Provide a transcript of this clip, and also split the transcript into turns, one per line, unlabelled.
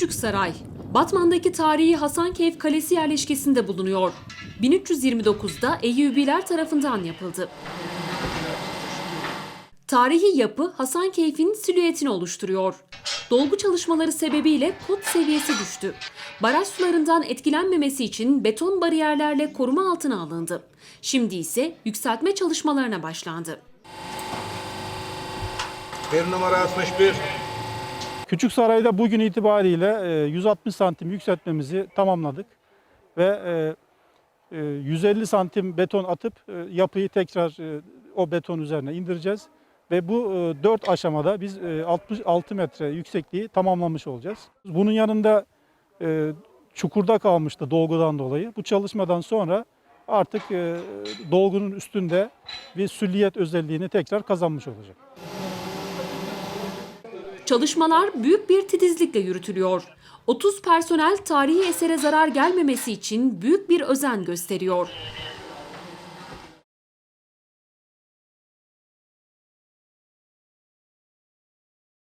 Küçük Saray, Batman'daki tarihi Hasankeyf Kalesi yerleşkesinde bulunuyor. 1329'da Eyyubiler tarafından yapıldı. Tarihi yapı Hasankeyf'in silüetini oluşturuyor. Dolgu çalışmaları sebebiyle kod seviyesi düştü. Baraj sularından etkilenmemesi için beton bariyerlerle koruma altına alındı. Şimdi ise yükseltme çalışmalarına başlandı.
Bir numara 61.
Küçük Saray'da bugün itibariyle e, 160 santim yükseltmemizi tamamladık ve e, e, 150 santim beton atıp e, yapıyı tekrar e, o beton üzerine indireceğiz ve bu 4 aşamada biz e, 66 metre yüksekliği tamamlamış olacağız. Bunun yanında e, çukurda kalmıştı dolgudan dolayı. Bu çalışmadan sonra artık e, dolgunun üstünde bir sülliyet özelliğini tekrar kazanmış olacak.
Çalışmalar büyük bir titizlikle yürütülüyor. 30 personel tarihi esere zarar gelmemesi için büyük bir özen gösteriyor.